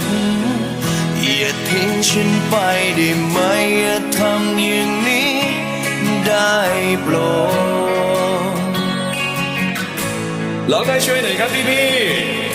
ดอย่าทิ้งฉันไปได้ไหมอย่าทำอย่างนี้ได้โปรดร้องได้ช่วยหน่อยครับพี่พี่